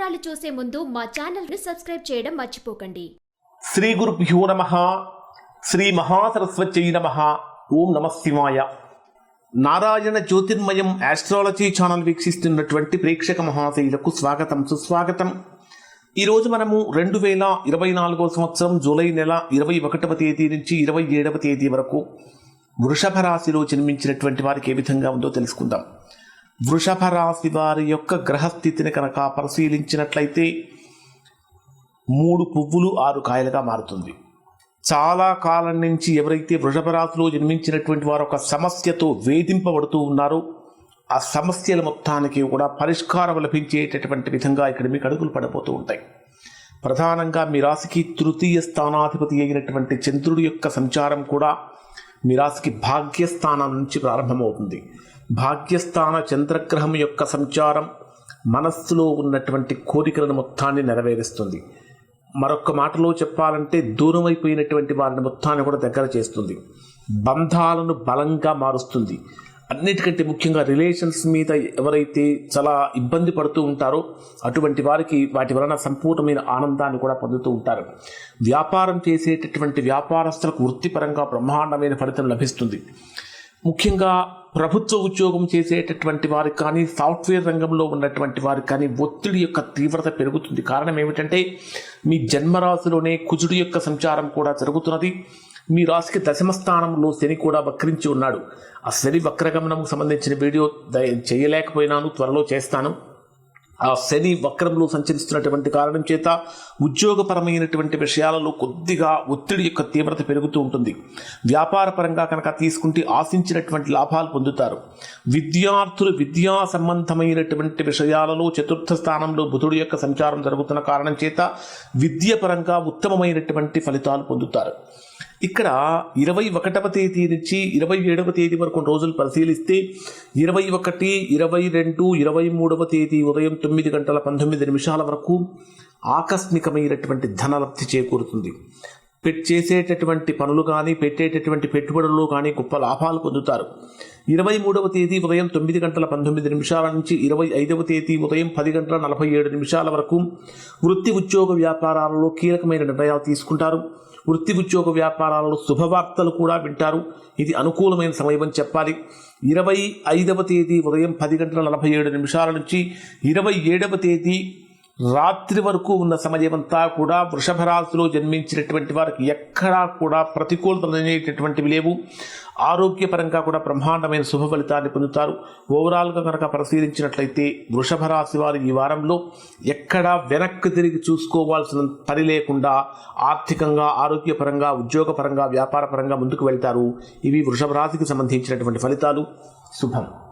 వివరాలు చూసే ముందు మా ఛానల్ని సబ్స్క్రైబ్ చేయడం మర్చిపోకండి. శ్రీ గురుభ్యో నమ. శ్రీ మహాసరస్వత్యై నమ. ఓం నమ శివాయ. నారాయణ జ్యోతిర్మయం ఆస్ట్రాలజీ ఛానల్ వీక్షిస్తున్నటువంటి ప్రేక్షక మహాశైలకు స్వాగతం సుస్వాగతం. ఈరోజు మనము రెండు వేల ఇరవై నాలుగవ సంవత్సరం జూలై నెల ఇరవై ఒకటవ తేదీ నుంచి ఇరవై ఏడవ తేదీ వరకు వృషభ రాశిలో జన్మించినటువంటి వారికి ఏ విధంగా ఉందో తెలుసుకుందాం. వృషభ రాశి వారి యొక్క గ్రహస్థితిని కనుక పరిశీలించినట్లయితే మూడు పువ్వులు ఆరు కాయలుగా మారుతుంది. చాలా కాలం నుంచి ఎవరైతే వృషభ రాశిలో జన్మించినటువంటి వారు ఒక సమస్యతో వేధింపబడుతూ ఉన్నారో ఆ సమస్యల మొత్తానికి కూడా పరిష్కారం లభించేటటువంటి విధంగా ఇక్కడ మీకు అడుగులు పడిపోతూ ఉంటాయి. ప్రధానంగా మీ రాశికి తృతీయ స్థానాధిపతి అయినటువంటి చంద్రుడి యొక్క సంచారం కూడా మీ రాశికి భాగ్యస్థానం నుంచి ప్రారంభమవుతుంది. భాగ్యస్థాన చంద్రగ్రహం యొక్క సంచారం మనస్సులో ఉన్నటువంటి కోరికలను మొత్తాన్ని నెరవేరుస్తుంది. మరొక మాటలో చెప్పాలంటే దూరం అయిపోయినటువంటి వారిని మొత్తాన్ని కూడా దగ్గర చేస్తుంది. బంధాలను బలంగా మారుస్తుంది. అన్నిటికంటే ముఖ్యంగా రిలేషన్స్ మీద ఎవరైతే చాలా ఇబ్బంది పడుతూ ఉంటారో అటువంటి వారికి వాటి వలన సంపూర్ణమైన ఆనందాన్ని కూడా పొందుతూ ఉంటారు. వ్యాపారం చేసేటటువంటి వ్యాపారస్తులకు వృత్తిపరంగా బ్రహ్మాండమైన ఫలితం లభిస్తుంది. ముఖ్యంగా ప్రభుత్వ ఉద్యోగం చేసేటటువంటి వారికి కానీ సాఫ్ట్వేర్ రంగంలో ఉన్నటువంటి వారికి కానీ ఒత్తిడి యొక్క తీవ్రత పెరుగుతుంది. కారణం ఏమిటంటే మీ జన్మరాశిలోనే కుజుడి యొక్క సంచారం కూడా జరుగుతున్నది. మీ రాశికి దశమ స్థానంలో శని కూడా వక్రించి ఉన్నాడు. ఆ శని వక్రగమనంకు సంబంధించిన వీడియో దయ- చేయలేకపోయినాను త్వరలో చేస్తాను. ఆ శని వక్రంలో సంచరిస్తున్నటువంటి కారణం చేత ఉద్యోగపరమైనటువంటి విషయాలలో కొద్దిగా ఒత్తిడి యొక్క తీవ్రత పెరుగుతూ ఉంటుంది. వ్యాపారపరంగా కనుక తీసుకుంటే ఆశించినటువంటి లాభాలు పొందుతారు. విద్యార్థులు విద్యా సంబంధమైనటువంటి విషయాలలో చతుర్థ స్థానంలో బుధుడు యొక్క సంచారం జరుగుతున్న కారణం చేత విద్యపరంగా ఉత్తమమైనటువంటి ఫలితాలు పొందుతారు. ఇక్కడ ఇరవై ఒకటవ తేదీ నుంచి ఇరవై ఏడవ తేదీ వరకు రోజులు పరిశీలిస్తే ఇరవై ఒకటి ఇరవై రెండు ఇరవై మూడవ తేదీ ఉదయం తొమ్మిది గంటల పంతొమ్మిది నిమిషాల వరకు ఆకస్మికమైనటువంటి ధనలబ్ధి చేకూరుతుంది. పెట్ చేసేటటువంటి పనులు కానీ పెట్టేటటువంటి పెట్టుబడులు కానీ గొప్ప లాభాలు పొందుతారు. ఇరవై మూడవ తేదీ ఉదయం తొమ్మిది గంటల పంతొమ్మిది నిమిషాల నుంచి ఇరవై ఐదవ తేదీ ఉదయం పది గంటల నలభై ఏడు నిమిషాల వరకు వృత్తి ఉద్యోగ వ్యాపారాలలో కీలకమైన నిర్ణయాలు తీసుకుంటారు. వృత్తి ఉద్యోగ వ్యాపారాలలో శుభవార్తలు కూడా వింటారు. ఇది అనుకూలమైన సమయం అని చెప్పాలి. ఇరవై ఐదవ తేదీ ఉదయం పది గంటల నలభై ఏడు నిమిషాల నుంచి ఇరవై ఏడవ తేదీ రాత్రి వరకు ఉన్న సమయమంతా కూడా వృషభ రాశిలో జన్మించినటువంటి వారికి ఎక్కడా కూడా ప్రతికూలతలు అనేటటువంటివి లేవు. ఆరోగ్యపరంగా కూడా బ్రహ్మాండమైన శుభ ఫలితాన్ని పొందుతారు. ఓవరాల్గా కనుక పరిశీలించినట్లయితే వృషభ రాశి వారు ఈ వారంలో ఎక్కడా వెనక్కి తిరిగి చూసుకోవాల్సిన పని లేకుండా ఆర్థికంగా ఆరోగ్యపరంగా ఉద్యోగపరంగా వ్యాపారపరంగా ముందుకు వెళ్తారు. ఇవి వృషభ రాశికి సంబంధించినటువంటి ఫలితాలు. శుభం.